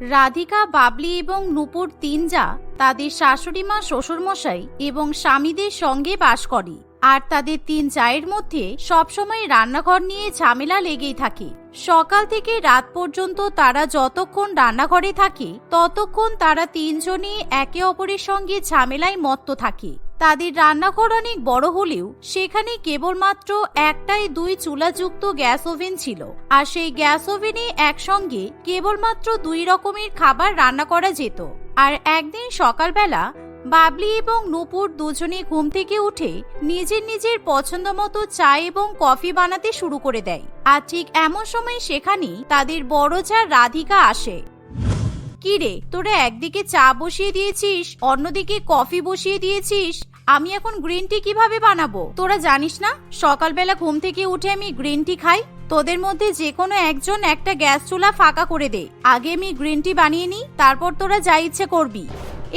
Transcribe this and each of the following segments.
রাধিকা, বাবলি এবং নূপুর তিন যা তাদের শাশুড়ি মা, শ্বশুরমশাই এবং স্বামীদের সঙ্গে বাস করে। আর তাদের তিন চায়ের মধ্যে সবসময় রান্নাঘর নিয়ে ঝামেলা লেগেই থাকে। সকাল থেকে রাত পর্যন্ত তারা যতক্ষণ রান্নাঘরে থাকে, ততক্ষণ তারা তিনজনই একে অপরের সঙ্গে ঝামেলায় মত্ত থাকে। তাদের রান্নাঘর অনেক বড় হলেও সেখানে কেবলমাত্র একটাই দুই চুলাযুক্ত গ্যাস ওভেন ছিল। আর সেই গ্যাস ওভেনে একসঙ্গে কেবলমাত্র দুই রকমের খাবার রান্না করা যেত। আর একদিন সকালবেলা বাবলি এবং নূপুর দুজনে ঘুম থেকে উঠে নিজের নিজের পছন্দ মতো চা এবং কফি বানাতে শুরু করে দেয়। আর ঠিক এমন সময় সেখানেই তাদের বড় যা রাধিকা আসে। কি রে? তোরা একদিকে চা বসিয়ে দিয়েছিস, অন্যদিকে কফি বসিয়ে দিয়েছিস। আমি এখন গ্রিন টি কীভাবে বানাবো? তোরা জানিস না? সকালবেলা ঘুম থেকে উঠে আমি গ্রিন টি খাই। তোদের মধ্যে যে কোনো একজন একটা গ্যাস চুলা ফাঁকা করে দে। আগে আমি গ্রিন টি বানিয়ে নিই, তারপর তোরা যা ইচ্ছে করবি।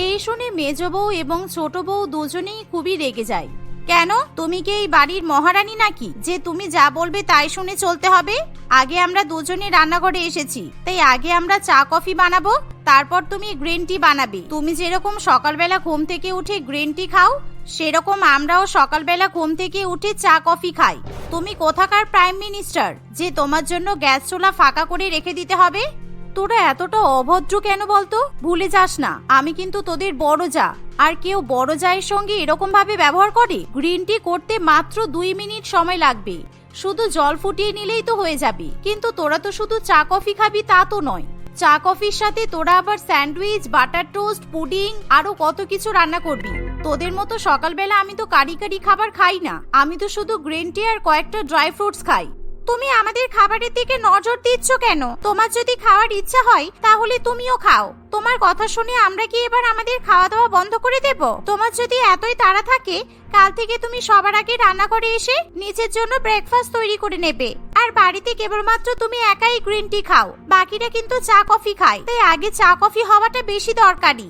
এই শুনে মেজ বউ এবং ছোট বউ দুজনেই খুবই রেগে যায়। কেন? তুমি কি এই বাড়ির মহারানী নাকি? যে তুমি যা বলবে তাই শুনে চলতে হবে? আগে আমরা দুজনে রান্নাঘরে এসেছি, তাই আগে আমরা চা, কফি বানাবো, তারপর তুমি গ্রিন টি বানাবে। তুমি যেরকম সকালবেলা ঘুম থেকে উঠে গ্রিন টি খাও, সেরকম আমরাও সকালবেলা ঘুম থেকে উঠে চা, কফি খাই। তুমি কোথাকার প্রাইম মিনিস্টার, যে তোমার জন্য গ্যাস চুলা ফাঁকা করে রেখে দিতে হবে? তোরা এতটা অভদ্র কেন বলতো? ভুলে যাস না, আমি কিন্তু তোদের বড় যা। আর কেউ বড় জায়ের সঙ্গে এরকম ভাবে ব্যবহার করে? গ্রিন টি করতে মাত্র দুই মিনিট সময় লাগবে। শুধু জল ফুটিয়ে নিলেই তো হয়ে যাবে। কিন্তু তোরা তো শুধু চা কফি খাবি তা তো নয়। চা কফির সাথে তোরা আবার স্যান্ডউইচ, বাটার টোস্ট, পুডিং, আরও কত কিছু রান্না করবি। তোদের মতো সকালবেলা আমি তো কারি কারি খাবার খাই না। আমি তো শুধু গ্রিন টি আর কয়েকটা ড্রাই ফ্রুটস খাই। তুমি আমাদের খাবারের দিকে নজর দিচ্ছ কেন? তোমার যদি খাওয়ার ইচ্ছা হয়, তাহলে তুমিও খাও। তোমার কথা শুনে আমরা কি এবার আমাদের খাওয়া দাওয়া বন্ধ করে দেব? তোমার যদি এতই তাড়া থাকে, কাল থেকে তুমি সবার আগে রান্না করে এসে নিজের জন্য ব্রেকফাস্ট তৈরি করে নেবে। আর বাড়িতে কেবলমাত্র তুমি একাই গ্রিন টি খাও। বাকিরা কিন্তু চা কফি খায়। তাই আগে চা কফি হওয়াটা বেশি দরকারি।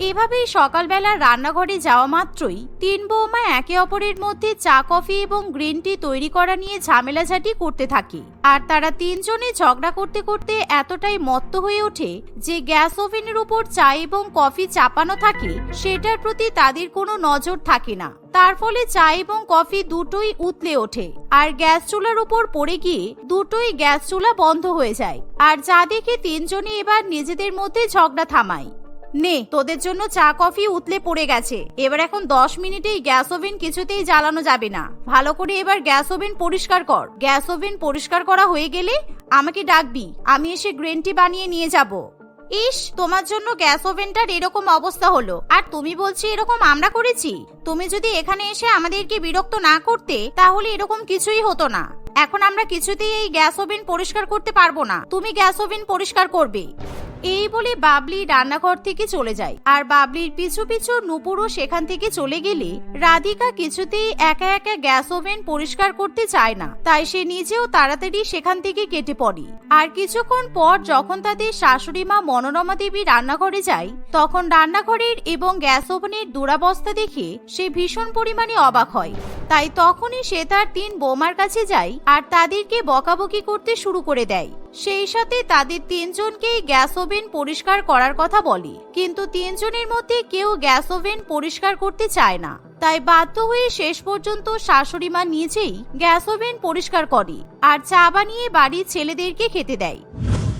এভাবেই সকালবেলা রান্নাঘরে যাওয়া মাত্রই তিন বৌমা একে অপরের মধ্যে চা, কফি এবং গ্রিন টি তৈরি করা নিয়ে ঝামেলাঝাটি করতে থাকে। আর তারা তিনজনে ঝগড়া করতে করতে এতটাই মত্ত হয়ে ওঠে যে গ্যাস ওভেনের উপর চা এবং কফি চাপানো থাকে, সেটার প্রতি তাদের কোনো নজর থাকে না। তার ফলে চা এবং কফি দুটোই উতলে ওঠে আর গ্যাস চুলার উপর পড়ে গিয়ে দুটোই গ্যাস চুলা বন্ধ হয়ে যায়। আর যা দেখে তিনজনে এবার নিজেদের মধ্যে ঝগড়া থামায়। নে, তোদের জন্য চা, কফি, উতলে পড়ে গেছে। এবার এখন দশ মিনিটেই গ্যাস ওভেন কিছুতেই জ্বালানো যাবে না। ভালো করে এবার গ্যাস ওভেন পরিষ্কার কর। গ্যাস ওভেন পরিষ্কার করা হয়ে গেলে আমাকে ডাকবি। আমি এসে গ্রিন টি বানিয়ে নিয়ে যাব। ইস, তোমার জন্য গ্যাস ওভেনটার এরকম অবস্থা হলো। আর তুমি বলছি এরকম আমরা করেছি? তুমি যদি এখানে এসে আমাদেরকে বিরক্ত না করতে, তাহলে এরকম কিছুই হতো না। এখন আমরা কিছুতেই এই গ্যাস ওভেন পরিষ্কার করতে পারব না। তুমি গ্যাস ওভেন পরিষ্কার করবে। এই বলে বাবলি রান্নাঘর থেকে চলে যায়। আর বাবলির পিছু পিছু নুপুরও সেখান থেকে চলে গেলে রাধিকা কিছুতেই একা একা গ্যাস ওভেন পরিষ্কার করতে চায় না। তাই সে নিজেও তাড়াতাড়ি সেখান থেকে কেটে পড়ে। আর কিছুক্ষণ পর যখন তাদের শাশুড়ি মা মনোরমা দেবী রান্নাঘরে যায়, তখন রান্নাঘরের এবং গ্যাস ওভেনের দুরাবস্থা দেখে সে ভীষণ পরিমাণে অবাক হয়। তাই তখনই সে তার তিন বৌমার কাছে যায় আর তাদেরকে বকাবকি করতে শুরু করে দেয়। সেই সাথে তাদের তিনজনকেই গ্যাস ওভেন পরিষ্কার করার কথা বলে। কিন্তু তিনজনের মধ্যে কেউ গ্যাস ওভেন পরিষ্কার করতে চায় না। তাই বাধ্য হয়ে শেষ পর্যন্ত শাশুড়ি মা নিজেই গ্যাস ওভেন পরিষ্কার করে আর চা বানিয়ে বাড়ির ছেলেদেরকে খেতে দেয়।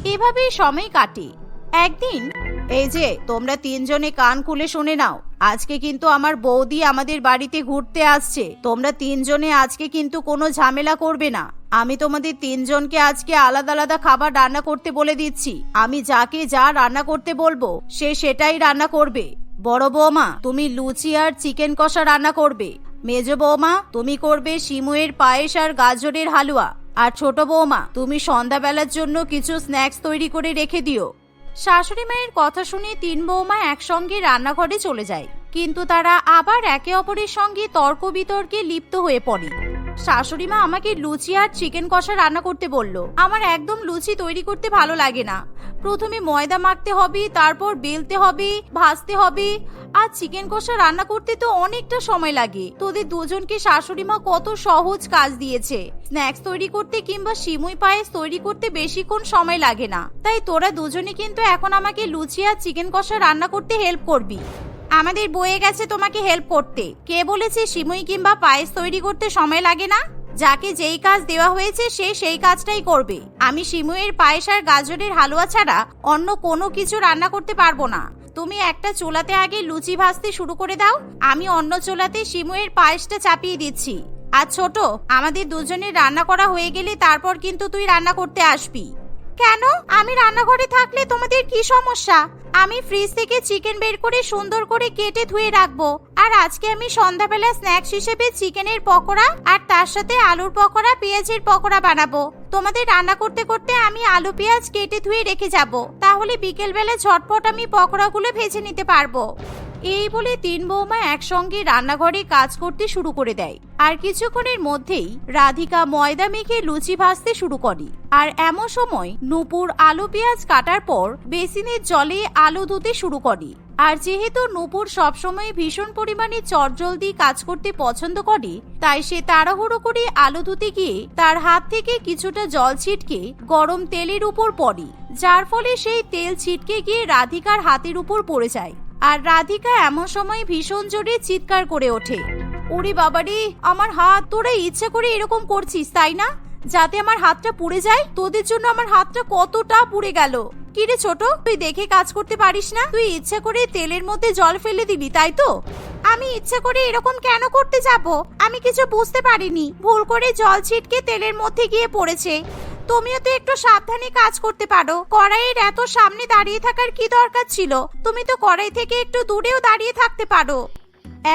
এভাবেই সময় কাটে। একদিন, এই যে, তোমরা তিনজনে কান খুলে শুনে নাও। আজকে কিন্তু আমার বৌদি আমাদের বাড়িতে ঘুরতে আসছে। তোমরা তিনজনে আজকে কিন্তু কোনো ঝামেলা করবে না। আমি তোমাদের তিনজনকে আজকে আলাদা আলাদা খাবার রান্না করতে বলে দিচ্ছি। আমি যাকে যা রান্না করতে বলব, সে সেটাই রান্না করবে। বড় বৌমা, তুমি লুচি আর চিকেন কষা রান্না করবে। মেজ বৌমা, তুমি করবে শিমুয়ের পায়েস আর গাজরের হালুয়া। আর ছোট বৌমা, তুমি সন্ধ্যাবেলার জন্য কিছু স্ন্যাক্স তৈরি করে রেখে দিও। শাশুড়ি মায়ের কথা শুনে তিন বৌমা একসঙ্গে রান্নাঘরে চলে যায়। কিন্তু তারা আবার একে অপরের সঙ্গে তর্ক বিতর্কে লিপ্ত হয়ে পড়ে। শাশুড়ি মা আমাকে লুচি আর চিকেন কষা রান্না করতে বলল। আমার একদম লুচি তৈরি করতে ভালো লাগে না। প্রথমে ময়দা মাখতে হবে, তারপর বেলতে হবে, ভাজতে হবে, আর চিকেন কষা রান্না করতে তো অনেকটা সময় লাগে। তোদের দুজনকে শাশুড়ি মা কত সহজ কাজ দিয়েছে। স্ন্যাক্স তৈরি করতে কিংবা সিমুই পায়েস তৈরি করতে বেশিক্ষণ সময় লাগে না। তাই তোরা দুজনে কিন্তু এখন আমাকে লুচি আর চিকেন কষা রান্না করতে হেল্প করবি। আমাদের বয়ে গেছে তোমাকে হেল্প করতে। কে বলেছে সিমুই কিংবা পায়েস তৈরি করতে সময় লাগে না? যাকে যেই কাজ দেওয়া হয়েছে সে সেই কাজটাই করবে। আমি সিমুইয়ের পায়েস আর গাজরের হালুয়া ছাড়া অন্য কোনো কিছু রান্না করতে পারব না। তুমি একটা চোলাতে আগে লুচি ভাজতে শুরু করে দাও। আমি অন্য চোলাতে সিমুইয়ের পায়েসটা চাপিয়ে দিচ্ছি। আর ছোট, আমাদের দুজনের রান্না করা হয়ে গেলে তারপর কিন্তু তুই রান্না করতে আসবি। কেন? আমি রান্নাঘরে থাকলে তোমাদের কি সমস্যা? আমি ফ্রিজ থেকে চিকেন বের করে সুন্দর করে কেটে ধুয়ে রাখব। আর আজকে আমি সন্ধ্যাবেলা স্ন্যাক্স হিসেবে চিকেনের পকোড়া আর তার সাথে আলুর পকোড়া, পেঁয়াজের পকোড়া বানাবো। তোমাদের রান্না করতে করতে আমি আলু, পেঁয়াজ কেটে ধুয়ে রেখে যাব। তাহলে বিকেলবেলা ঝটপট আমি পকোড়াগুলো ভেজে নিতে পারব। এই বলে তিন বৌমা একসঙ্গে রান্নাঘরে কাজ করতে শুরু করে দেয়। আর কিছুক্ষণের মধ্যেই রাধিকা ময়দা মেখে লুচি ভাজতে শুরু করে। আর এমন সময় নূপুর আলু পেঁয়াজ কাটার পর বেসিনের জলে আলু ধুতে শুরু করে। আর যেহেতু নূপুর সবসময় ভীষণ পরিমাণে চটজলদি কাজ করতে পছন্দ করে, তাই সে তাড়াহুড়ো করে আলু ধুতে গিয়ে তার হাত থেকে কিছুটা জল ছিটকে গরম তেলের উপর পড়ে, যার ফলে সেই তেল ছিটকে গিয়ে রাধিকার হাতের উপর পড়ে যায়। আর রাধিকা এমন সময় ভীষণ জোরে চিৎকার করে ওঠে। ওরে বাবারে, আমার হাত, তোরা ইচ্ছে করে এরকম করছিস, তাই না? যাতে আমার হাতটা পুড়ে যায়, তোদের জন্য আমার হাতটা কতটা পুড়ে গেল। কিরে ছোট, তুই দেখে কাজ করতে পারিস না? তুই ইচ্ছা করে তেলের মধ্যে জল ফেলে দিবি, তাই তো? আমি ইচ্ছে করে এরকম কেন করতে যাব? আমি কিছু বুঝতে পারিনি। ভুল করে জল ছিটকে তেলের মধ্যে গিয়ে পড়েছে। তুমিও তো একটু সাবধানে কাজ করতে পারো। কড়াইয়ের এত সামনে দাঁড়িয়ে থাকার কি দরকার ছিল? তুমি তো কড়াই থেকে একটু দূরেও দাঁড়িয়ে থাকতে পারো।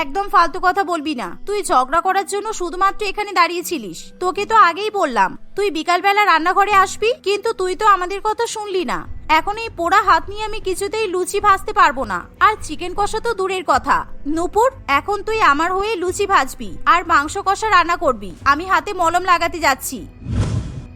একদম ফালতু কথা বলবি না। তুই ঝগড়া করার জন্য শুধুমাত্র এখানে দাঁড়িয়েছিলিস। তোকে তো আগেই বললাম, তুই বিকালবেলা রান্নাঘরে আসবি, কিন্তু তুই তো আমাদের কথা শুনলি না। এখন এই পোড়া হাত নিয়ে আমি কিছুতেই লুচি ভাজতে পারব না। আর চিকেন কষা তো দূরের কথা। নুপুর, এখন তুই আমার হয়ে লুচি ভাজবি, আর মাংস কষা রান্না করবি। আমি হাতে মলম লাগাতে যাচ্ছি।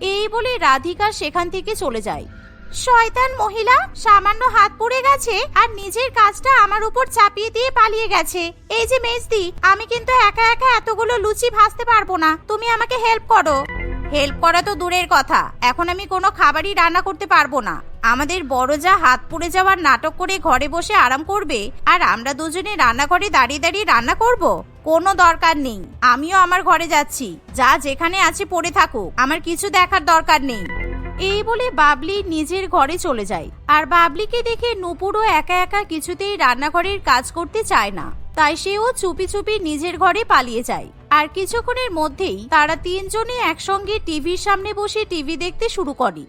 এই বলে রাধিকা সেখান থেকে চলে যায়। শয়তান মহিলা, সামান্য হাত পড়ে গেছে আর নিজের কাজটা আমার উপর চাপিয়ে দিয়ে পালিয়ে গেছে। এই যে মেজদি, আমি কিন্তু একা একা এতগুলো লুচি ভাজতে পারব না। তুমি আমাকে হেল্প করো। হেল্প করা তো দূরের কথা। এখন আমি কোনো খাবারই রান্না করতে পারব না। আমাদের বড় যা হাত পুড়ে যাওয়ার নাটক করে ঘরে বসে আরাম করবে, আর আমরা দুজনে রান্নাঘরে দাঁড়িয়ে দাঁড়িয়ে রান্না করব? কোনো দরকার নেই। আমিও আমার ঘরে যাচ্ছি। যা যেখানে আছে পড়ে থাকুক। আমার কিছু দেখার দরকার নেই। এই বলে বাবলি নিজের ঘরে চলে যায়। আর বাবলিকে দেখে নুপুরও একা একা কিছুতেই রান্নাঘরের কাজ করতে চায় না। তাই সেও চুপি চুপি নিজের ঘরে পালিয়ে যায়। আর কিছুক্ষণের মধ্যেই তারা তিনজনে একসঙ্গে টিভির সামনে বসে টিভি দেখতে শুরু করে।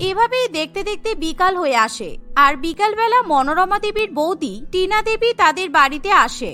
এভাবেই দেখতে দেখতে বিকাল হয়ে আসে, আর বিকালবেলা মনোরমা দেবীর বৌদি টিনা দেবী তাদের বাড়িতে আসে।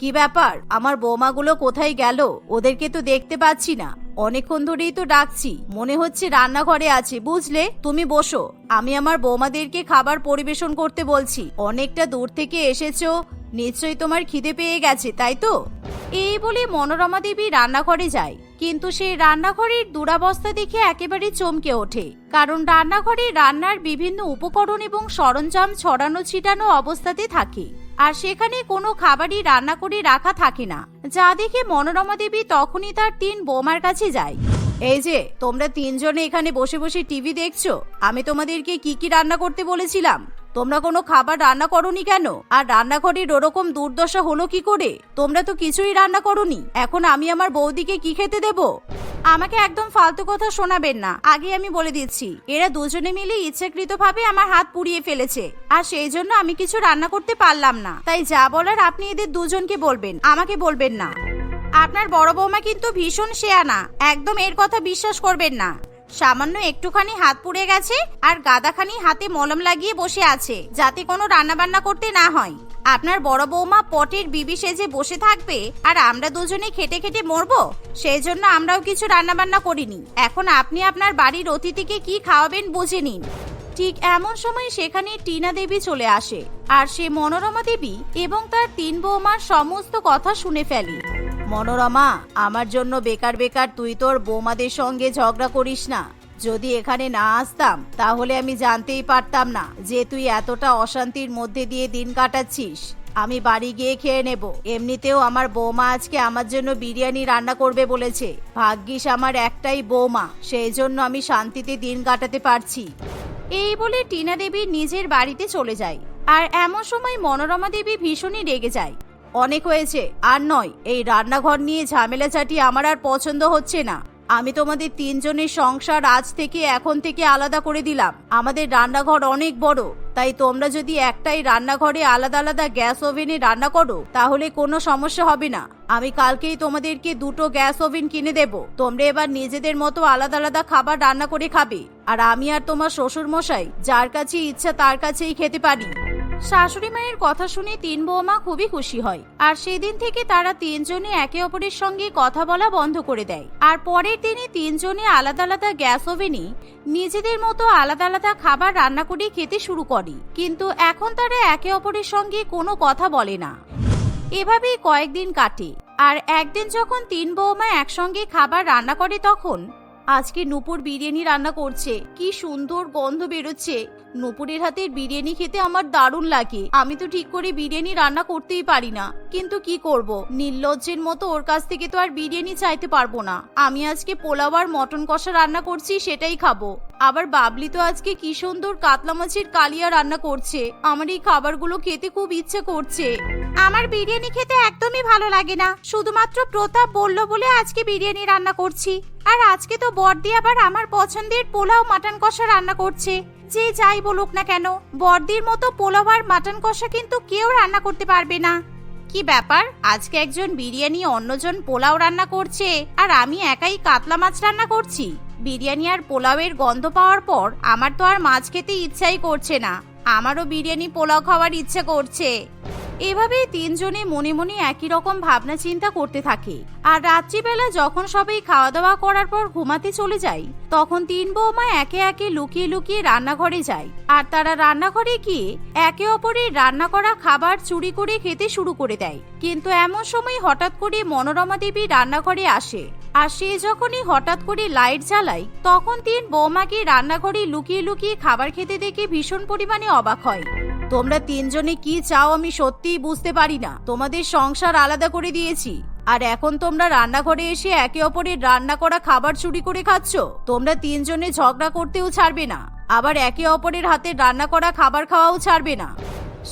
কি ব্যাপার? আমার বৌমাগুলো কোথায় গেল? ওদেরকে তো দেখতে পাচ্ছি না। অনেকক্ষণ ধরেই তো ডাকছি। মনে হচ্ছে রান্নাঘরে আছে, বুঝলে? তুমি বসো। আমি আমার বৌমাদেরকে খাবার পরিবেশন করতে বলছি। অনেকটা দূর থেকে এসেছ। নিশ্চয়ই তোমার খিদে পেয়ে গেছে, তাই তো? এই বলে মনোরমা দেবী রান্নাঘরে যায়। কিন্তু সেই রান্নাঘরের দুরাবস্থা দেখে একেবারে চমকে ওঠে। কারণ রান্নাঘরে রান্নার বিভিন্ন উপকরণ এবং সরঞ্জাম ছড়ানো ছিটানো অবস্থাতে থাকে। আর সেখানে কোনো খাবারই রান্না করে রাখা থাকে না। যা দেখে মনোরমা দেবী তখনই তার তিন বোমার কাছে যায়। এই যে, তোমরা তিনজনে এখানে বসে বসে টিভি দেখছ, আমি তোমাদেরকে কি কি রান্না করতে বলেছিলাম? তোমরা কোনো খাবার রান্না করনি কেন? আর রান্নাঘরের ওরকম দুর্দশা হলো কি করে? তোমরা তো কিছুই রান্না করনি। এখন আমি আমার বৌদিকে কি খেতে দেব? আমাকে একদম ফালতু কথা শোনাবেন না। আগে আমি বলে দিচ্ছি, এরা দুজনে মিলে ইচ্ছাকৃতভাবে আমার হাত পুড়িয়ে ফেলেছে। আর সেই জন্য আমি কিছু রান্না করতে পারলাম না। তাই যা বলার আপনি এদের দুজনকে বলবেন, আমাকে বলবেন না। আপনার বড় বৌমা কিন্তু ভীষণ শেয়ানা একদম এর কথা বিশ্বাস করবেন না। সামান্য একটুখানি হাত পুড়ে গেছে আর গাদাখানি হাতে মলম লাগিয়ে বসে আছে, যাতে কোনো রান্না বান্না করতে না হয়। আপনার বড় বৌমা পটের বিবি সেজে বসে থাকবে আর আমরা দুজনে খেটে খেটে মরবো? সেই জন্য আমরাও কিছু রান্না বান্না করিনি। এখন আপনি আপনার বাড়ির অতিথিকে কি খাওয়াবেন বুঝে নিন। ঠিক এমন সময় সেখানে টিনা দেবী চলে আসে, আর সে মনোরমা দেবী এবং তার তিন বৌমার সমস্ত কথা শুনে ফেলে। মনোরমা, আমার জন্য বেকার বেকার তুই তোর বৌমাদের সঙ্গে ঝগড়া করিস না। যদি এখানে না আসতাম, তাহলে আমি জানতেই পারতাম না যে তুই এতটা অশান্তির মধ্যে দিয়ে দিন কাটাচ্ছিস। আমি বাড়ি গিয়ে খেয়ে নেব। এমনিতেও আমার বৌমা আজকে আমার জন্য বিরিয়ানি রান্না করবে বলেছে। ভাগ্যিস আমার একটাই বৌমা, সেই জন্য আমি শান্তিতে দিন কাটাতে পারছি। এই বলে টিনা দেবী নিজের বাড়িতে চলে যায়। আর এমন সময় মনোরমা দেবী ভীষণই রেগে যায়। অনেক হয়েছে। আর নয়, এই রান্নাঘর নিয়ে ঝামেলা চাটি আমার আর পছন্দ হচ্ছে না। আমি তোমাদের তিনজনের সংসার আজ থেকে এখন থেকে আলাদা করে দিলাম। আমাদের রান্নাঘর অনেক বড়, তাই তোমরা যদি একটাই রান্নাঘরে আলাদা আলাদা গ্যাস ওভেনে রান্না করো, তাহলে কোনো সমস্যা হবে না। আমি কালকেই তোমাদেরকে দুটো গ্যাস ওভেন কিনে দেব। তোমরা এবার নিজেদের মতো আলাদা আলাদা খাবার রান্না করে খাবে। আর আমি আর তোমার শ্বশুর মশাই যার কাছে ইচ্ছা তার কাছেই খেতে পারি। শাশুড়ি মায়ের কথা শুনে তিন বৌমা খুবই খুশি হয়। আর সেদিন থেকে তারা তিনজনে একে অপরের সঙ্গে কথা বলা বন্ধ করে দেয়। আর পরের দিনে তিনজনে আলাদা আলাদা গ্যাস ওভেনে নিজেদের মতো আলাদা আলাদা খাবার রান্না করে খেতে শুরু করে। কিন্তু এখন তারা একে অপরের সঙ্গে কোনো কথা বলে না। এভাবেই কয়েকদিন কাটে। আর একদিন যখন তিন বৌমা একসঙ্গে খাবার রান্না করে তখন আজকে নুপুর বিরিয়ানি রান্না করছে। কি সুন্দর গন্ধ বেরোচ্ছে। নুপুরের হাতের বিরিয়ানি খেতে আমার দারুণ লাগে। আমি তো ঠিক করে বিরিয়ানি রান্না করতেই পারি না। কিন্তু কি করব? নির্লজ্জের মতো ওর কাছ থেকে তো আর বিরিয়ানি চাইতে পারব না। আমি আজকে পোলাও আর মটন কষা রান্না করছি, সেটাই খাব। আবার বাবলি তো আজকে কি সুন্দর কাতলা মাছের কালিয়া রান্না করছে। আমার এই খাবারগুলো খেতে খুব ইচ্ছে করছে। আমার বিরিয়ানি খেতে একদমই ভালো লাগে না। শুধুমাত্র প্রতাপ বলল বলে আজকে বিরিয়ানি রান্না করছি। আর আজকে তো বর্দি আবার আমার পছন্দের পোলাও মাটন কষা রান্না করছে। যে যাই বলুক না কেন, বর্দির মতো পোলাও আর মাটন কষা কিন্তু কেউ রান্না করতে পারবে না। কি ব্যাপার? আজকে একজন বিরিয়ানি অন্যজন পোলাও রান্না করছে, আর আমি একাই কাতলা মাছ রান্না করছি। বিরিয়ানি আর পোলাওয়ের গন্ধ পাওয়ার পর আমার তো আর মাছ খেতে ইচ্ছাই করছে না। আমারও বিরিয়ানি পোলাও খাওয়ার ইচ্ছে করছে। এভাবেই তিনজনে মনে মনে একই রকম ভাবনা চিন্তা করতে থাকে। আর রাত্রিবেলা যখন সবাই খাওয়া দাওয়া করার পর ঘুমাতে চলে যায়, তখন তিন বৌমা একে একে লুকিয়ে লুকিয়ে রান্নাঘরে যায়। আর তারা রান্নাঘরে গিয়ে একে অপরের রান্না করা খাবার চুরি করে খেতে শুরু করে দেয়। কিন্তু এমন সময় হঠাৎ করে মনোরমা দেবী রান্নাঘরে আসে। আর সে যখনই হঠাৎ করে লাইট জ্বালায়, তখন তিন বৌমাকে রান্নাঘরে লুকিয়ে লুকিয়ে খাবার খেতে দেখে ভীষণ পরিমাণে অবাক হয়। তোমরা তিনজনে কি চাও আমি সত্যিই বুঝতে পারি না। তোমাদের সংসার আলাদা করে দিয়েছি। আর এখন তোমরা রান্নাঘরে এসে একে অপরের রান্না করা খাবার চুরি করে খাচ্ছ। তোমরা তিনজনে ঝগড়া করতেও ছাড়বে না। আবার একে অপরের হাতে রান্না করা খাবার খাওয়াও ছাড়বে না।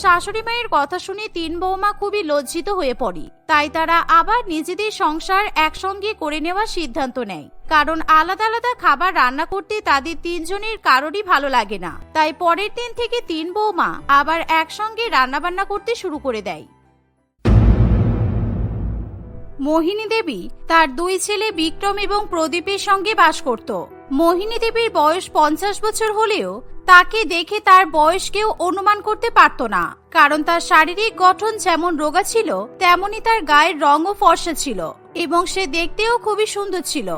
শাশুড়ি মায়ের কথা শুনে তিন বৌমা খুবই লজ্জিত হয়ে পড়ে। তাই তারা আবার নিজেদের সংসার একসঙ্গে করে নেওয়ার সিদ্ধান্ত নেয়। কারণ আলাদা আলাদা খাবার রান্না করতে তাদের তিনজনের কারোরই ভালো লাগে না। তাই পরের দিন থেকে তিন বৌমা আবার একসঙ্গে রান্না বান্না করতে শুরু করে দেয়। মোহিনী দেবী তার দুই ছেলে বিক্রম এবং প্রদীপের সঙ্গে বাস করত। মোহিনী দেবীর বয়স পঞ্চাশ বছর হলেও তাকে দেখে তার বয়স কেউ অনুমান করতে পারত না। কারণ তার শারীরিক গঠন যেমন রোগা ছিল, তেমনি তার গায়ের রঙও ফর্সা ছিল এবং সে দেখতেও খুবই সুন্দর ছিল।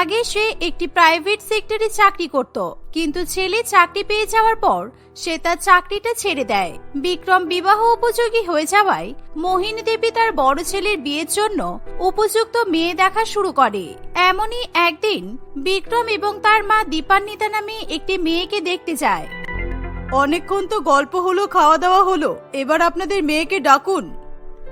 আগে সে একটি প্রাইভেট সেক্টরে চাকরি করত, কিন্তু ছেলে চাকরি পেয়ে যাওয়ার পর সে তার চাকরিটা ছেড়ে দেয়। বিক্রম বিবাহ উপযোগী হয়ে যাওয়ায় মোহিনী দেবী তার বড় ছেলের বিয়ের জন্য উপযুক্ত মেয়ে দেখা শুরু করে। এমনই একদিন বিক্রম এবং তার মা দীপান্বিতা নামে একটি মেয়েকে দেখতে যায়। অনেকক্ষণ তো গল্প হলো খাওয়া দাওয়া হলো। এবার আপনাদের মেয়েকে ডাকুন।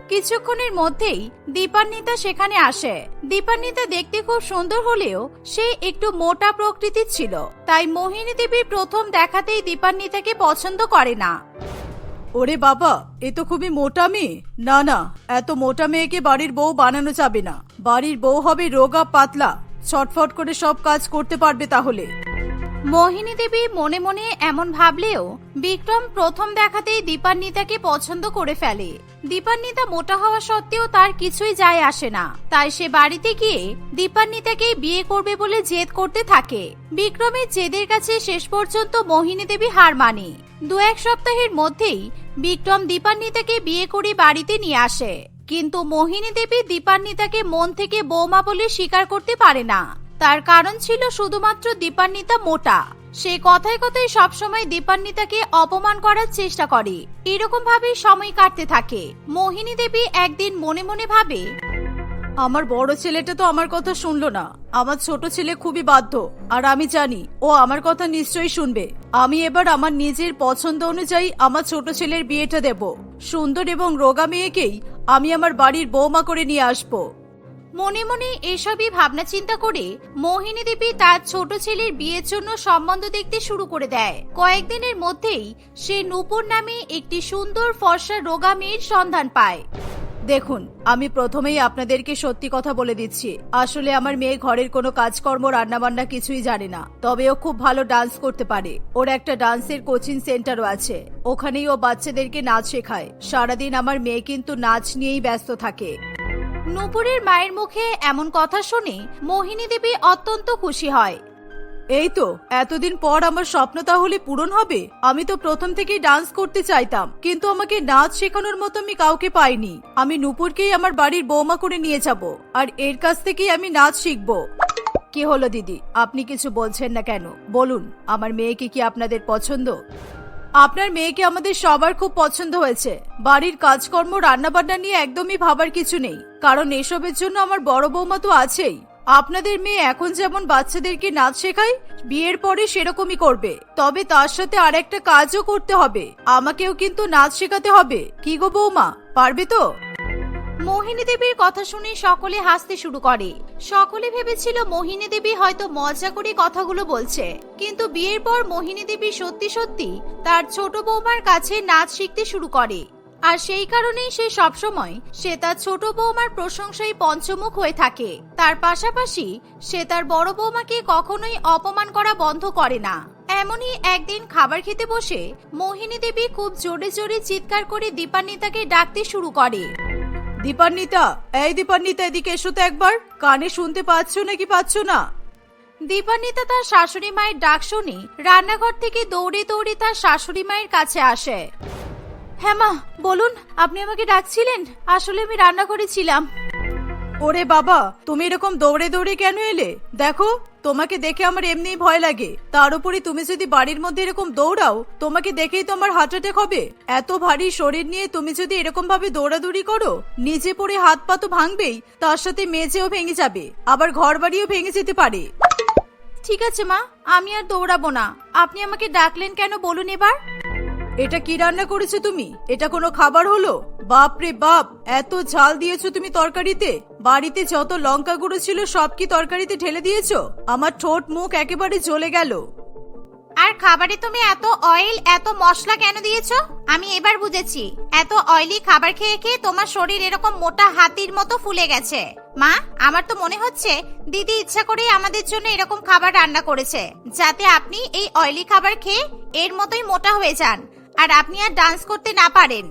কিছুক্ষণের মধ্যেই দীপান্বিতা সেখানে আসে। দীপান্বিতা দেখতে খুব সুন্দর হলেও সে একটু মোটা প্রকৃতির ছিল তাই মোহিনী দেবী প্রথম দেখাতেই দীপান্বিতাকে পছন্দ করে না। ওরে বাবা এ তো খুবই মোটা মেয়ে। না না এত মোটা মেয়েকে বাড়ির বউ বানানো যাবে না। বাড়ির বউ হবে রোগা পাতলা। ছটফট করে সব কাজ করতে পারবে তাহলে। মোহিনী দেবী মনে মনে এমন ভাবলেও বিক্রম প্রথম দেখাতেই দীপান্বিতাকে পছন্দ করে ফেলে। দীপান্বিতা মোটা হওয়া সত্ত্বেও তার কিছুই যায় আসে না। তাই সে বাড়িতে গিয়ে দীপান্বিতাকেই বিয়ে করবে বলে জেদ করতে থাকে। বিক্রমের জেদের কাছে শেষ পর্যন্ত মোহিনী দেবী হার মানে। দু এক সপ্তাহের মধ্যেই বিক্রম দীপান্বিতাকে বিয়ে করে বাড়িতে নিয়ে আসে। কিন্তু মোহিনী দেবী দীপান্বিতাকে মন থেকে বৌমা বলে স্বীকার করতে পারে না। তার কারণ ছিল শুধুমাত্র দীপান্বিতা মোটা। সে কথায় কথায় সবসময় দীপান্বিতাকে অপমান করার চেষ্টা করে। এরকম ভাবে সময় কাটতে থাকে। মোহিনী দেবী একদিন মনে মনে ভাবে, আমার বড় ছেলেটা তো আমার কথা শুনলো না। আমার ছোট ছেলে খুবই বাধ্য, আর আমি জানি ও আমার কথা নিশ্চয়ই শুনবে। আমি এবার আমার নিজের পছন্দ অনুযায়ী আমার ছোট ছেলের বিয়েটা দেব। সুন্দর এবং রোগা মেয়েকেই আমি আমার বাড়ির বৌমা করে নিয়ে আসব। মনে মনে এসবই ভাবনা চিন্তা করে মোহিনী দেবী তার ছোট ছেলের বিয়ের জন্য সম্বন্ধ দেখতে শুরু করে দেয়। কয়েকদিনের মধ্যেই সে নূপুর নামে একটি সুন্দর ফর্সা রোগা মেয়ের সন্ধান পায়। দেখুন, আমি প্রথমেই আপনাদেরকে সত্যি কথা বলে দিচ্ছি। আসলে আমার মেয়ে ঘরের কোনো কাজকর্ম, রান্নাবান্না কিছুই জানে না। তবে ও খুব ভালো ডান্স করতে পারে। ওর একটা ডান্সের কোচিং সেন্টারও আছে। ওখানেই ও বাচ্চাদেরকে নাচ শেখায়। সারাদিন আমার মেয়ে কিন্তু নাচ নিয়েই ব্যস্ত থাকে। নূপুরের মায়ের মুখে এমন কথা শুনে মোহিনী দেবী অত্যন্ত খুশি হয়। এই তো এতদিন পর আমার স্বপ্ন তাহলে পূরণ হবে। আমি তো প্রথম থেকেই ডান্স করতে চাইতাম কিন্তু আমাকে নাচ শেখানোর মতো আমি কাউকে পাইনি। আমি নুপুরকেই আমার বাড়ির বৌমা করে নিয়ে যাব আর এর কাছ থেকেই আমি নাচ শিখব। কি হলো দিদি? আপনি কিছু বলছেন না কেন? বলুন আমার মেয়েকে কি আপনাদের পছন্দ? আপনার মেয়েকে আমাদের সবার খুব পছন্দ হয়েছে। বাড়ির কাজকর্ম রান্নাবান্না নিয়ে একদমই ভাবার কিছু নেই। কারণ এসবের জন্য আমার বড় বৌমা তো আছেই। আপনাদের মেয়ে এখন যেমন বাচ্চাদেরকে নাচ শেখায়, বিয়ের পরে সেরকমই করবে। তবে তার সাথে আর একটা কাজও করতে হবে। আমাকেও কিন্তু নাচ শেখাতে হবে। কি গো বৌমা, পারবে তো? মোহিনী দেবীর কথা শুনে সকলে হাসতে শুরু করে। সকলে ভেবেছিল মোহিনী দেবী হয়তো মজা করে কথাগুলো বলছে। কিন্তু বিয়ের পর মোহিনী দেবী সত্যি সত্যি তার ছোট বৌমার কাছে নাচ শিখতে শুরু করে। আর সেই কারণেই সে সবসময় সে তার ছোট বৌমার প্রশংসায় পঞ্চমুখ হয়ে থাকে। তার পাশাপাশি সে তার বড় বৌমাকে কখনোই অপমান করা বন্ধ করে না। এমনই একদিন খাবার খেতে বসে মোহিনী দেবী খুব জোরে জোরে চিৎকার করে দীপান্বিতাকে ডাকতে শুরু করে। দীপান্বিতা এই দীপান্বিতা এদিকে এসো তো একবার। কানে শুনতে পাচ্ছ নাকি পাচ্ছ না? দীপান্বিতা তার শাশুড়ি মায়ের ডাক শুনে রান্নাঘর থেকে দৌড়ে দৌড়ে তার শাশুড়ি মায়ের কাছে আসে। হ্যাঁ মা বলুন আপনি আমাকে ডাকছিলেন? আসলে আমি রান্না করেছিলাম ওরে বাবা তুমি এরকম দৌড়ে দৌড়ে কেন এলে? দেখো তোমাকে দেখে আমার এমনিই ভয় লাগে। তার উপরে তুমি যদি বাড়ির মধ্যে এরকম দৌড়াও তোমাকে দেখেই তো আমার হার্ট অ্যাটাক হবে। এত ভারী শরীর নিয়ে তুমি যদি এরকম ভাবে দৌড়াদৌড়ি করো নিজে পড়ে হাত পা তো ভাঙবেই তার সাথে মেঝেও ভেঙে যাবে আবার ঘর বাড়িও ভেঙে যেতে পারে। ঠিক আছে মা আমি আর দৌড়াবো না। আপনি আমাকে ডাকলেন কেন বলুন এবার? এটা কি রান্না করেছ তুমি? এটা কোনো খাবার হলো? বাপ রে বাপ, এত ঝাল দিয়েছ তুমি তরকারিতে। বাড়িতে যত লঙ্কা গুঁড়ো ছিল সব কি তরকারিতে ঢেলে দিয়েছ? আমার ঠোঁট মুখ একেবারে জ্বলে গেল। আর খাবারে তুমি এত অয়েল এত মশলা কেন দিয়েছ? আমি এবার বুঝেছি। এত অয়েলি খাবার খেয়ে খেয়ে তোমার শরীর এরকম মোটা হাতির মতো ফুলে গেছে। মা, আমার তো মনে হচ্ছে দিদি ইচ্ছা করেই আমাদের জন্য এরকম খাবার রান্না করেছে, যাতে আপনি এই অয়েলি খাবার খেয়ে এর মতোই মোটা হয়ে যান। আর আপনি আর ডান্স করতে না পারেন।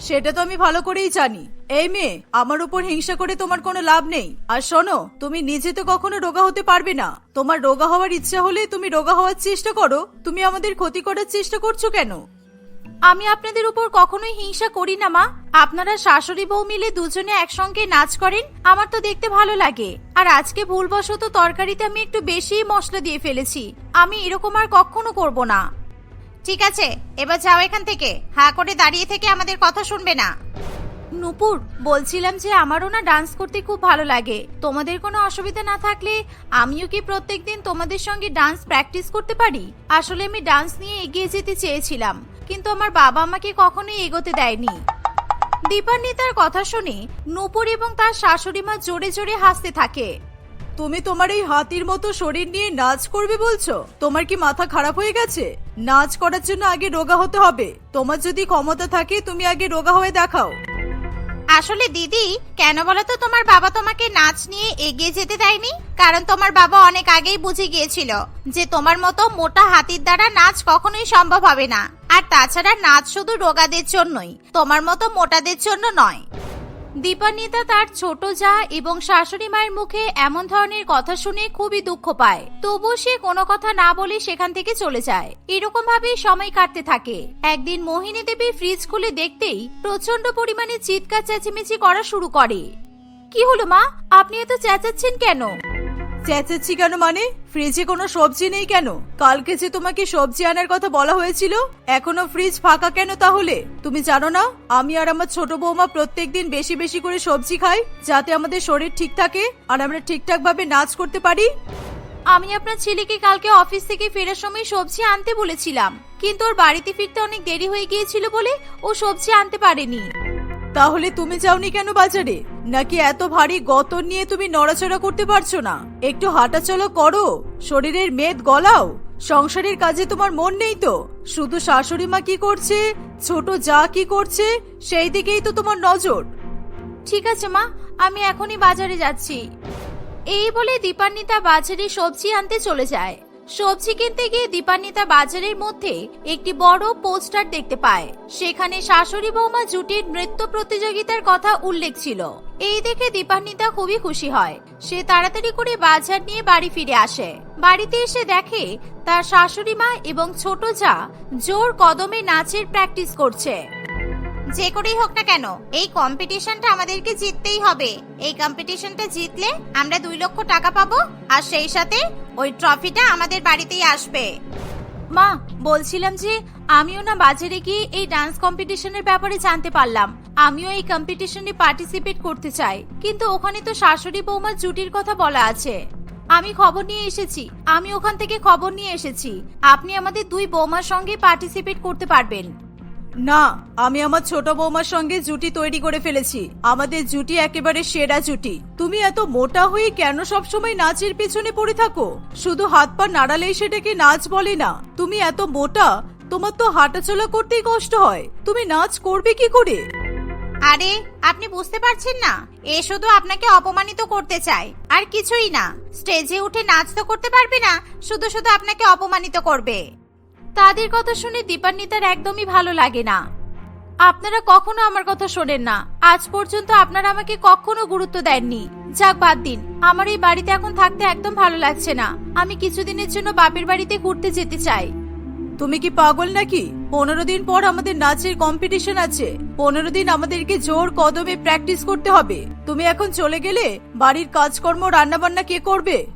সেটা তো আমি ভালো করেই জানি। এই মেয়ে, আমার উপর হিংসা করে তোমার কোনো লাভ নেই। আর শোনো, তুমি নিজে তো কখনো রোগা হতে পারবে না। তোমার রোগা হওয়ার ইচ্ছা হলে তুমি রোগা হওয়ার চেষ্টা করো। তুমি আমাদের ক্ষতি করার চেষ্টা করছ কেন? আমি আপনাদের উপর কখনোই হিংসা করি না, মা। আপনারা শাশুড়ি বউ মিলে দুজনে একসঙ্গে নাচ করেন, আমার তো দেখতে ভালো লাগে। আর আজকে ভুলবশত তরকারিতে আমি একটু বেশি মশলা দিয়ে ফেলেছি। আমি এরকম আর কখনো করব না। ঠিক আছে, এবার যাও এখান থেকে। হা করে দাঁড়িয়ে থেকে আমাদের কথা শুনবে না। নুপুর, বলছিলাম যে আমারও না ডান্স করতে খুব ভালো লাগে। তোমাদের কোনো অসুবিধা না থাকলে আমিও কি প্রত্যেকদিন তোমাদের সঙ্গে ডান্স প্র্যাকটিস করতে পারি? আসলে আমি ডান্স নিয়ে এগিয়ে যেতে চেয়েছিলাম, কিন্তু আমার বাবা আমাকে কখনোই এগোতে দেয়নি। দীপান্বিতার কথা শুনে নূপুর এবং তার শাশুড়ি মা জোরে জোরে হাসতে থাকে। তুমি তোমার এই হাতির মতো শরীর নিয়ে নাচ করবে বলছো? তোমার কি মাথা খারাপ হয়ে গেছে? নাচ করার জন্য আগে রোগা হতে হবে। তোমার যদি ক্ষমতা থাকে, তুমি আগে রোগা হয়ে দেখাও। আসলে দিদি, কেন বলো তো তোমার বাবা তোমাকে নাচ নিয়ে এগিয়ে যেতে দেয়নি? কারণ তোমার বাবা অনেক আগেই বুঝে গিয়েছিল যে তোমার মতো মোটা হাতির দ্বারা নাচ কখনোই সম্ভব হবে না। আর তাছাড়া নাচ শুধু রোগাদের জন্যই, তোমার মতো মোটাদের জন্য নয়। দীপান্বিতা তার ছোট যা এবং শাশুড়ি মায়ের মুখে এমন ধরনের কথা শুনে খুবই দুঃখ পায়। তবু সে কোনো কথা না বলে সেখান থেকে চলে যায়। এরকম ভাবে সময় কাটতে থাকে। একদিন মোহিনী দেবী ফ্রিজ খুলে দেখতেই প্রচণ্ড পরিমাণে চিৎকার চেঁচিমেচি করা শুরু করে। কি হলো মা? আপনি এত চেঁচাচ্ছেন কেন? চেঁচাচ্ছি কেন মানে? ফ্রিজে কোনো সবজি নেই কেন? কালকে যে তোমাকে সবজি আনার কথা বলা হয়েছিল, এখনও ফ্রিজ ফাঁকা কেন তাহলে? তুমি জানো না? আমি আর আমার ছোট বৌমা প্রত্যেকদিন বেশি বেশি করে সবজি খাই, যাতে আমাদের শরীর ঠিক থাকে আর আমরা ঠিকঠাক ভাবে নাচ করতে পারি। আমি আপনার ছেলেকে কালকে অফিস থেকে ফেরার সময় সবজি আনতে বলেছিলাম, কিন্তু ওর বাড়িতে ফিরতে অনেক দেরি হয়ে গিয়েছিল বলে ও সবজি আনতে পারেনি। তাহলে তুমি যাওনি কেন বাজারে? নাকি এত ভারী গতর নিয়ে তুমি নড়াচড়া করতে পারছ না? একটু হাঁটাচলা করো, শরীরের মেদ গলাও। সংসারের কাজে তোমার মন নেই তো। শুধু শাশুড়ি মা কি করছে? ছোট যা কি করছে? সেই দিকেই তো তোমার নজর। ঠিক আছে মা, আমি এখনই বাজারে যাচ্ছি। এই বলে দীপান্বিতা বাজারে সবজি আনতে চলে যায়। সবজি কিনতে গিয়ে দীপান্বিতা বাজারের মধ্যে একটি বড় পোস্টার দেখতে পায়। সেখানে শাশুড়ি বৌমা জুটির নৃত্য প্রতিযোগিতার কথা উল্লেখ ছিল। এই দেখে দীপান্বিতা খুবই খুশি হয়। সে তাড়াতাড়ি করে বাজার নিয়ে বাড়ি ফিরে আসে। বাড়িতে এসে দেখে তার শাশুড়ি মা এবং ছোট যা জোর কদমে নাচের প্র্যাকটিস করছে। যে করেই হোক না কেন, এই কম্পিটিশনটা আমাদেরকে জিততেই হবে। এই কম্পিটিশনটা জিতলে আমরা দুই লক্ষ টাকা পাবো, আর সেই সাথে ওই ট্রফিটা আমাদের বাড়িতেই আসবে। মা, বলছিলাম যে আমিও না বাজারে গিয়ে এই ডান্স কম্পিটিশনের ব্যাপারে জানতে পারলাম। আমিও এই কম্পিটিশনে পার্টিসিপেট করতে চাই। কিন্তু ওখানে তো শাশুড়ি বৌমার জুটির কথা বলা আছে। আমি খবর নিয়ে এসেছি। আমি ওখান থেকে খবর নিয়ে এসেছি। আপনি আমাদের দুই বৌমার সঙ্গে পার্টিসিপেট করতে পারবেন। না, আমি আমার ছোট বৌমার সঙ্গে জুটি তৈরি করে ফেলেছি। আমাদের জুটি একেবারে সেরা জুটি। তুমি এত মোটা হয়ে কেন সব সময় নাচের পেছনে পড়ে থাকো? শুধু হাত পা নাড়ালেই সেটাকে নাচ বলে না। তুমি এত মোটা, তোমার তো হাঁটাচলা করতেই কষ্ট হয়। তুমি নাচ করবে কি করে? আরে, আপনি বুঝতে পারছেন না। এ শুধু আপনাকে অপমানিত করতে চায়, আর কিছুই না। স্টেজে উঠে নাচ তো করতে পারবে না, শুধু শুধু আপনাকে অপমানিত করবে। তাদের কথা শুনে দীপান্বিতার একদমই ভালো লাগে না। আপনারা কখনো আমার কথা শোনেন না। আজ পর্যন্ত আপনারা আমাকে কখনো গুরুত্ব দেননি। যাক, বাদ দিন। আমার এই বাড়িতে এখন থাকতে একদম ভালো লাগছে না। আমি কিছুদিনের জন্য বাপের বাড়িতে ঘুরতে যেতে চাই। তুমি কি পাগল নাকি? পনেরো দিন পর আমাদের নাচের কম্পিটিশন আছে। পনেরো দিন আমাদেরকে জোর কদমে প্র্যাকটিস করতে হবে। তুমি এখন চলে গেলে বাড়ির কাজকর্ম, রান্নাবান্না কে করবে?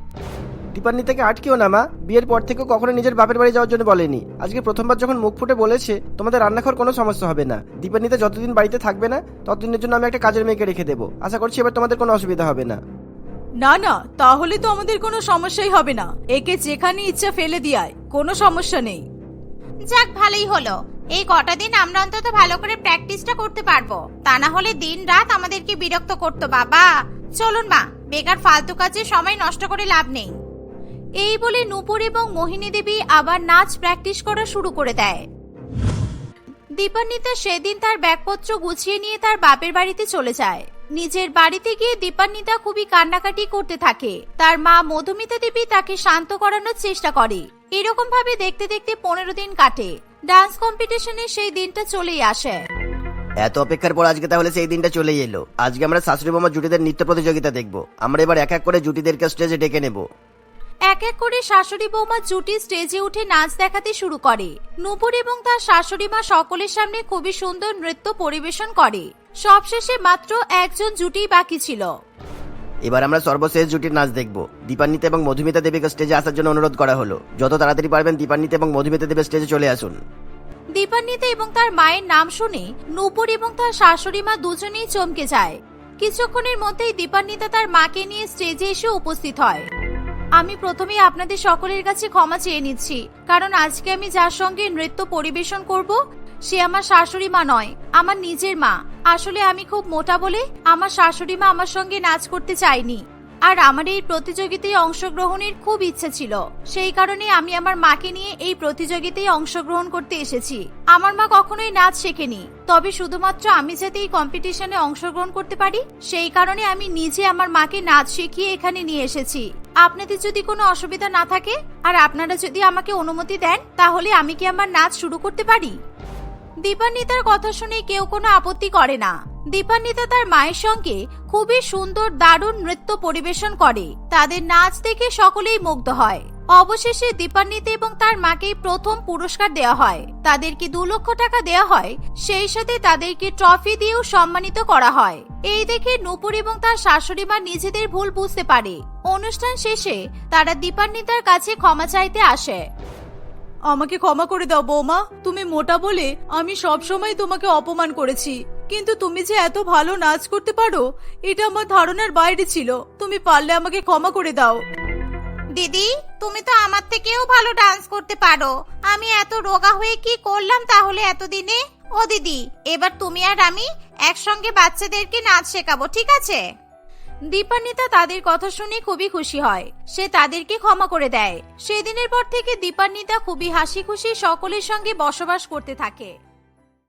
দীপান্বিতাকে আটকেও না মা। বিয়ের পর থেকে কখনো নিজের বাপের বাড়ি যাওয়ার জন্য বলেনি। আজকে প্রথমবার যখন মুখ ফুটে বলেছে তোমাদের রান্না খাওয়ার কোনো সমস্যা হবে না। দীপান্বিতা যতদিন বাড়িতে থাকবে না ততদিনের জন্য আমি একটা কাজের মেয়েকে রেখে দেবো। আশা করছি এবার তোমাদের কোনো অসুবিধা হবে না। না না তাহলে তো আমাদের কোনো সমস্যাই হবে না। একে যেখানে ইচ্ছা ফেলে দিয়ায় কোনো সমস্যা নেই। যাক ভালোই হলো। এই কটা দিন আমরা অন্তত ভালো করে প্র্যাকটিসটা করতে পারব। তা না হলে দিন রাত আমাদেরকে বিরক্ত করতো বাবা। চলুন মা বেকার ফালতু কাজে সময় নষ্ট করে লাভ নেই। এই বলে নূপুর এবং মোহিনী দেবী আবার নাচ প্র্যাকটিস করা শুরু করে দেয়। দীপান্বিতা সেদিন তার ব্যাগপত্র গুছিয়ে নিয়ে তার বাপের বাড়িতে চলে যায়। নিজের বাড়িতে গিয়ে দীপান্বিতা খুবই কান্নাকাটি করতে থাকে। তার মা মধুমিতা দেবী তাকে শান্ত করানোর চেষ্টা করে। এরকম ভাবে দেখতে দেখতে পনেরো দিন কাটে। ডান্স কম্পিটিশনে সেই দিনটা চলেই আসে। এত অপেক্ষার পর আজকে তাহলে সেই দিনটা চলেই এলো। আজকে আমরা শাশুড়ি মামা জুটিদের নৃত্য প্রতিযোগিতা দেখব। আমরা এবার এক এক করে জুটিদেরকে স্টেজে ডেকে নেব। এক এক করে শাশুড়ি বৌমা জুটি স্টেজে উঠে নাচ দেখাতে শুরু করে। নূপুর এবং তার শাশুড়ি মা সকলের সামনে খুবই সুন্দর নৃত্য পরিবেশন করে। সবশেষে মাত্র একজন জুটি বাকি ছিল। এবার আমরা সর্বশেষ জুটির নাচ দেখব। দীপান্বিতা এবং মধুমিতা দেবীকে স্টেজে আসার জন্য অনুরোধ করা হলো। যত তাড়াতাড়ি পারবেন দীপান্বিতা এবং মধুমিতা দেবী স্টেজে চলে আসুন। দীপান্বিতা এবং তার মায়ের নাম শুনে নূপুর এবং তার শাশুড়ি মা দুজনেই চমকে যায়। কিছুক্ষণের মধ্যেই দীপান্বিতা তার মাকে নিয়ে স্টেজে এসে উপস্থিত হয়। আমি প্রথমেই আপনাদের সকলের কাছে ক্ষমা চেয়ে নিচ্ছি, কারণ আজকে আমি যার সঙ্গে নৃত্য পরিবেশন করব, সে আমার শাশুড়ি মা নয়, আমার নিজের মা। আসলে আমি খুব মোটা বলে আমার শাশুড়ি মা আমার সঙ্গে নাচ করতে চায়নি। আর আমার এই প্রতিযোগিতায় অংশগ্রহণের খুব ইচ্ছা ছিল। সেই কারণে আমি আমার মাকে নিয়ে এই প্রতিযোগিতায় অংশগ্রহণ করতে এসেছি। আমার মা কখনোই নাচ শেখেনি। তবে শুধুমাত্র আমি যাতে এই কম্পিটিশনে অংশগ্রহণ করতে পারি, সেই কারণে আমি নিজে আমার মাকে নাচ শিখিয়ে এখানে নিয়ে এসেছি। আপনাদের যদি কোনো অসুবিধা না থাকে, আর আপনারা যদি আমাকে অনুমতি দেন, তাহলে আমি কি আমার নাচ শুরু করতে পারি? দীপান্বিতার কথা শুনে কেউ কোনো আপত্তি করে না। দীপান্বিতা তার মায়ের সঙ্গে খুবই সুন্দর, দারুণ নৃত্য পরিবেশন করে। তাদের নাচ দেখে সকলেই মুগ্ধ হয়। অবশেষে দীপান্বিতা এবং তার মাকে প্রথম পুরস্কার দেওয়া হয়। তাদেরকে দু লক্ষ টাকা দেওয়া হয়, সেই সাথে তাদেরকে ট্রফি দিয়েও সম্মানিত করা হয়। এই দেখে নূপুর এবং তার শাশুড়ি মা নিজেদের ভুল বুঝতে পারে। অনুষ্ঠান শেষে তারা দীপান্বিতার কাছে ক্ষমা চাইতে আসে। আমাকে ক্ষমা করে দাও, বৌমা। তুমি মোটা বলে আমি সব সময় তোমাকে অপমান করেছি। কিন্তু তুমি যে এত ভালো নাচ করতে পারো, এটা আমার ধারণার বাইরে ছিল। তুমি পারলে আমাকে ক্ষমা করে দাও। দিদি, তুমি তো আমার থেকেও ভালো ডান্স করতে পারো। আমি এত রোগা হয়ে কি করলাম তাহলে এতদিনে? ও দিদি, এবার তুমি আর আমি একসঙ্গে বাচ্চাদেরকে নাচ শেখাবো, ঠিক আছে? দীপান্বিতা তাদের কথা শুনে খুবই খুশি হয়। সে তাদেরকে ক্ষমা করে দেয়। সেদিনের পর থেকে দীপান্বিতা খুবই হাসি খুশি সকলের সঙ্গে বসবাস করতে থাকে।